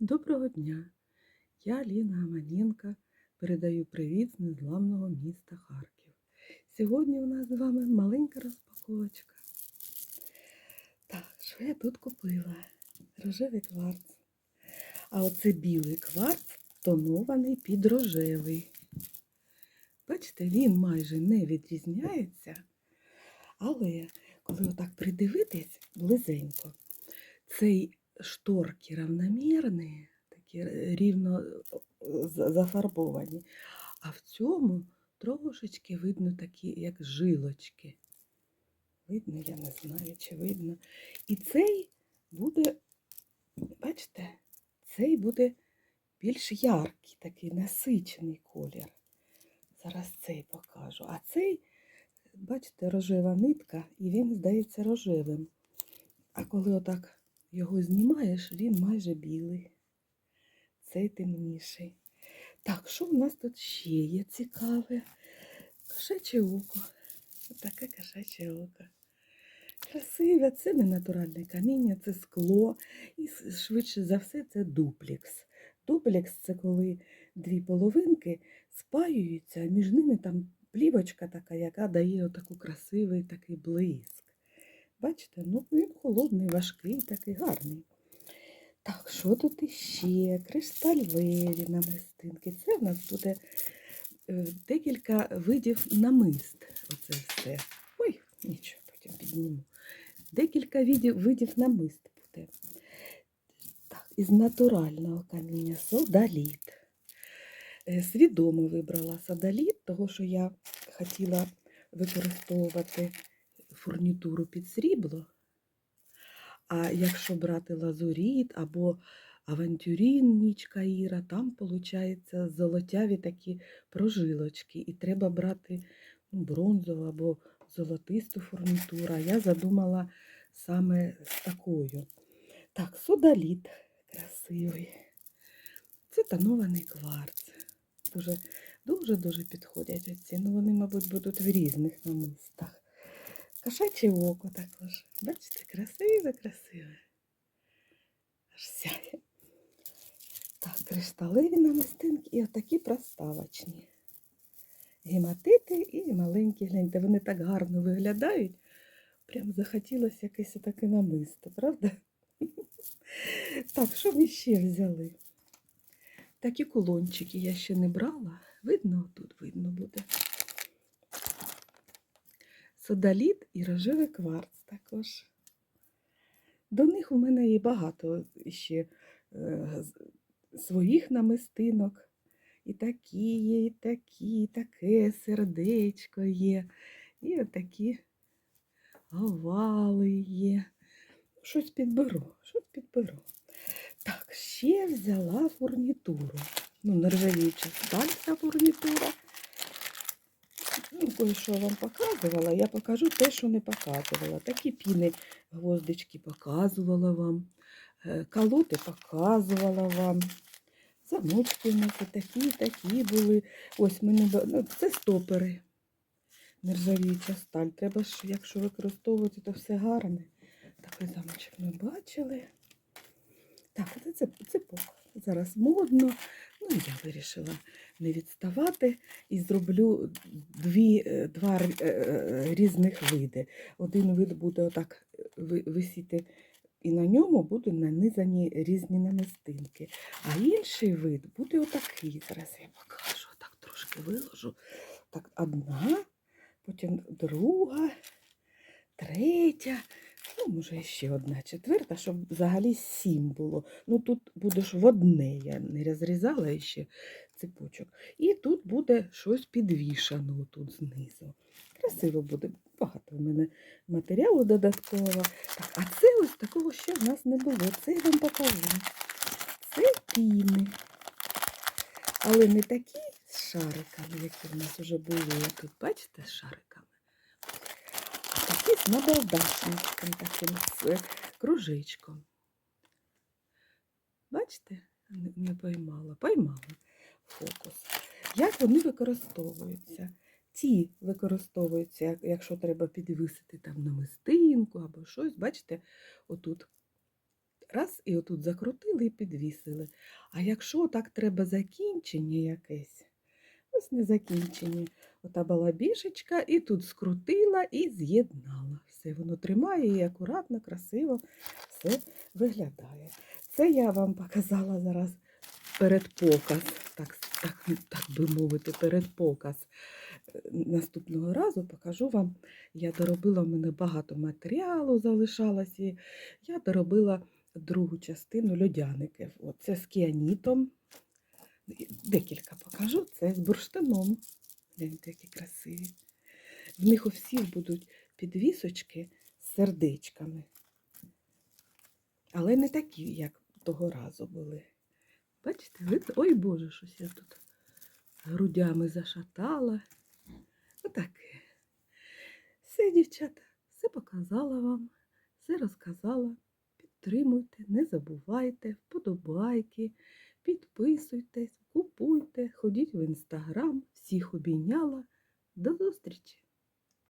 Доброго дня! Я Ліна Гаманенко передаю привіт з незламного міста Харків. Сьогодні у нас з вами маленька розпаковочка. Так, що я тут купила? Рожевий кварц. А оце білий кварц тонований під рожевий. Бачите, він майже не відрізняється, але коли отак придивитись близенько, цей шторки равномірні, такі рівно зафарбовані, а в цьому трошечки видно такі, як жилочки. Видно, я не знаю, чи видно. І цей буде, бачите, цей буде більш яркий, такий насичений колір. Зараз цей покажу. А цей, бачите, рожева нитка, і він здається рожевим. А коли отак його знімаєш, він майже білий. Цей темніший. Так, що в нас тут ще є цікаве? Кошаче око. Таке кошаче око. Красиве, це не натуральне каміння, це скло. І швидше за все це дуплікс. Дуплікс це коли дві половинки спаюються, а між ними там плівочка така, яка дає отаку красивий такий блиск. Бачите, ну він холодний, важкий, такий гарний. Так, що тут іще? Кришталеві намистинки. Це в нас буде е, декілька видів намист. Оце все. Ой, нічого, потім підніму. Декілька видів, видів намист буде. Так, із натурального каміння содаліт. Е, Свідомо вибрала содаліт, того що я хотіла використовувати фурнітуру під срібло. А якщо брати лазуріт або авантюрін ніч Каїра, там виходить золотяві такі прожилочки. І треба брати ну, бронзову або золотисту фурнітуру. А я задумала саме з такою. Так, содаліт красивий. Це тонований кварц. Дуже дуже-дуже підходять оці. Ну, вони, мабуть, будуть в різних намистах. Кошаче око також. Бачите, красиве, красиве. Аж сяє. Так, кришталеві намистинки і отакі проставочні. Гематити і маленькі, гляньте, вони так гарно виглядають. Прям захотілося якесь таке намисто, правда? Так, що ми ще взяли? Такі кулончики я ще не брала. Видно, тут видно буде. Содаліт і рожевий кварц також. До них у мене є багато ще е, своїх намистинок. І такі є, і такі, і таке сердечко є. І отакі овали є. Щось підберу, щось підберу. Так, ще взяла фурнітуру. Ну, нержавіюча сталь фурнітура. Ну, кое-що вам показувала, я покажу те, що не показувала. Такі піни, гвоздички показувала вам, е, колоти показувала вам. Замочки у нас такі, такі були. Ось ми не ну, це стопери. Нержавіюча сталь. Треба ж, якщо використовувати, то все гарне. Такий замочок ми бачили. Так, це цеп- цепок. Зараз модно. Ну, я вирішила не відставати і зроблю дві, е, два е, е, різних види. Один вид буде отак висіти, і на ньому будуть нанизані різні намистинки. А інший вид буде отакий. Зараз я покажу, так трошки виложу. Так, одна, потім друга, третя. Ну, може, ще одна четверта, щоб взагалі сім було. Ну, тут буде в одне, я не розрізала ще цепочок. І тут буде щось підвішано тут знизу. Красиво буде. Багато в мене матеріалу додаткового. Так, а це ось такого ще в нас не було. Це я вам покажу. Це піни. Але не такі з шариками, які в нас вже були. Тут, бачите, з шариками. Такі з набалдашничком таким з е, кружечком. Бачите? Не, поймала. Поймала фокус. Як вони використовуються? Ті використовуються, якщо треба підвисити там намистинку або щось. Бачите, отут раз і отут закрутили і підвісили. А якщо так треба закінчення якесь, ось не закінчення. Ота була бішечка, і тут скрутила і з'єднала. Все воно тримає і акуратно, красиво все виглядає. Це я вам показала зараз передпоказ, так, так, так би мовити, передпоказ. Е, Наступного разу покажу вам. Я доробила, в мене багато матеріалу залишалось, і я доробила другу частину льодяників. От це з кіанітом. Декілька покажу. Це з бурштином. Гляньте, які красиві. В них у всіх будуть підвісочки з сердечками. Але не такі, як того разу були. Бачите, видно? Ой Боже, щось я тут грудями зашатала. Отаке. Все, дівчата, все показала вам, все розказала. Підтримуйте, не забувайте, вподобайки, підписуйтесь, купуйте, ходіть в інстаграм, всіх обійняла. До зустрічі!